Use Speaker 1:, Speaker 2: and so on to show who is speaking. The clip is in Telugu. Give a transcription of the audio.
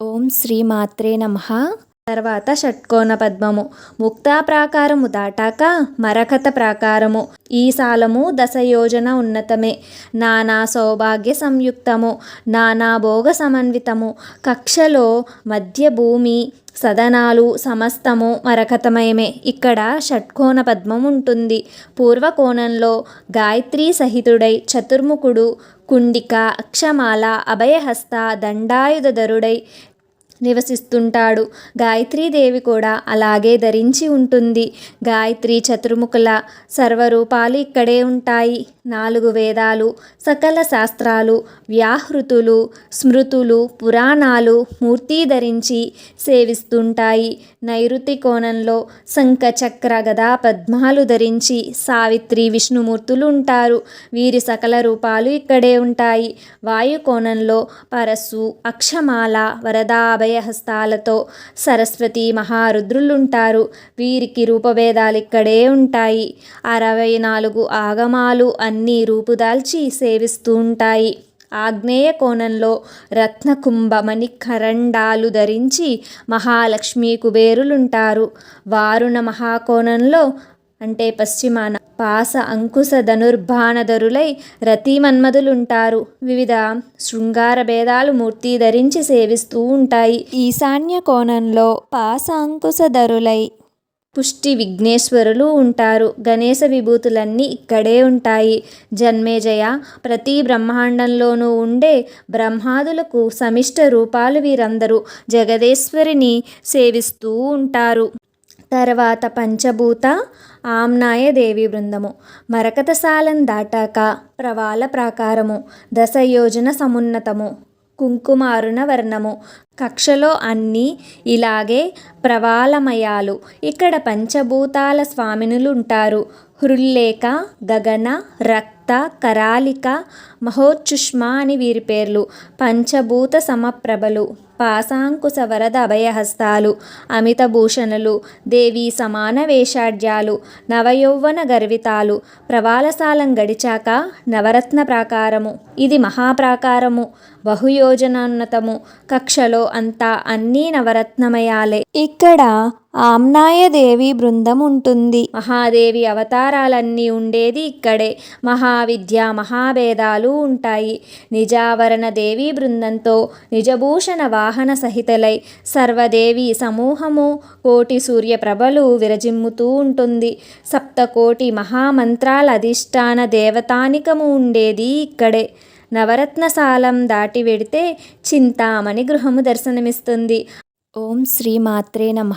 Speaker 1: ఓం శ్రీ మాత్రే నమ. తర్వాత షట్కోణ పద్మము. ముక్తా ప్రాకారము దాటాక మరకత ప్రాకారము. ఈ సాలము దశయోజన ఉన్నతమే. నానా సౌభాగ్య సంయుక్తము. నానా భోగ సమన్వితము. కక్షలో మధ్య భూమి సదనాలు సమస్తము మరకతమయమే. ఇక్కడ షట్కోణ పద్మం ఉంటుంది. పూర్వకోణంలో గాయత్రీ సహితుడై చతుర్ముఖుడు కుండిక అక్షమాల అభయహస్త దండాయుధరుడై నివసిస్తుంటాడు. గాయత్రీదేవి కూడా అలాగే ధరించి ఉంటుంది. గాయత్రి చతుర్ముఖుల సర్వరూపాలు ఇక్కడే ఉంటాయి. నాలుగు వేదాలు సకల శాస్త్రాలు వ్యాహృతులు స్మృతులు పురాణాలు మూర్తి ధరించి సేవిస్తుంటాయి. నైరుతి కోణంలో శంఖ చక్ర గదా పద్మాలు ధరించి సావిత్రి విష్ణుమూర్తులు ఉంటారు. వీరి సకల రూపాలు ఇక్కడే ఉంటాయి. వాయు కోణంలో పరస్సు అక్షమాల వరదాభయ అభయహస్తాలతో సరస్వతి మహారుద్రులుంటారు. వీరికి రూపవేదాలు ఇక్కడే ఉంటాయి. అరవై నాలుగు ఆగమాలు అన్నీ రూపుదాల్చి సేవిస్తూ ఉంటాయి. ఆగ్నేయ కోణంలో రత్నకుంభ కరండాలు ధరించి మహాలక్ష్మీ కుబేరులుంటారు. వారుణ మహాకోణంలో అంటే పశ్చిమాన పాస అంకుశ ధనుర్బాణధరులై రతిమన్మధులుంటారు. వివిధ శృంగార భేదాలు మూర్తి ధరించి సేవిస్తూ ఉంటాయి. ఈశాన్య కోణంలో పాస అంకుశధరులై పుష్టి విఘ్నేశ్వరులు ఉంటారు. గణేశ విభూతులన్నీ ఇక్కడే ఉంటాయి. జన్మేజయ ప్రతి బ్రహ్మాండంలోనూ ఉండే బ్రహ్మాదులకు సమిష్ట రూపాలు వీరందరూ జగదేశ్వరిని సేవిస్తూ ఉంటారు. తర్వాత పంచభూత ఆమ్నాయ దేవి బృందము. మరకతశాలం దాటాక ప్రవాల ప్రాకారము. దశయోజన సమున్నతము. కుంకుమారుణ వర్ణము. కక్షలో అన్నీ ఇలాగే ప్రవాలమయాలు. ఇక్కడ పంచభూతాల స్వామినులు ఉంటారు హృల్లేఖ గగన రక్త కరాలిక మహోచ్చుష్మ అని వీరి పేర్లు. పంచభూత సమప్రభలు. పాశాంకుశ వరద అభయహస్తాలు అమితభూషణులు దేవీ సమాన వేషాఢ్యాలు నవయౌవన గర్వితాలు ప్రవాలసాలం గడిచాక నవరత్న ప్రాకారము. ఇది మహాప్రాకారము. బహుయోజనోన్నతము. కక్షలో అంతా అన్నీ నవరత్నమయాలే. ఇక్కడ ఆమ్నాయ దేవి బృందం ఉంటుంది మహాదేవి అవతారాలన్నీ ఉండేది ఇక్కడే. మహావిద్య మహాభేదాలు ఉంటాయి. నిజావరణ దేవి బృందంతో నిజభూషణ వాహన సహితలై సర్వదేవి సమూహము కోటి సూర్యప్రభలు విరజిమ్ముతూ ఉంటుంది. సప్తకోటి మహామంత్రాల అధిష్టాన దేవతానికము ఉండేది ఇక్కడే. నవరత్నశాలం దాటి వెడితే చింతామణి గృహము దర్శనమిస్తుంది. ఓం శ్రీ మాత్రే నమ.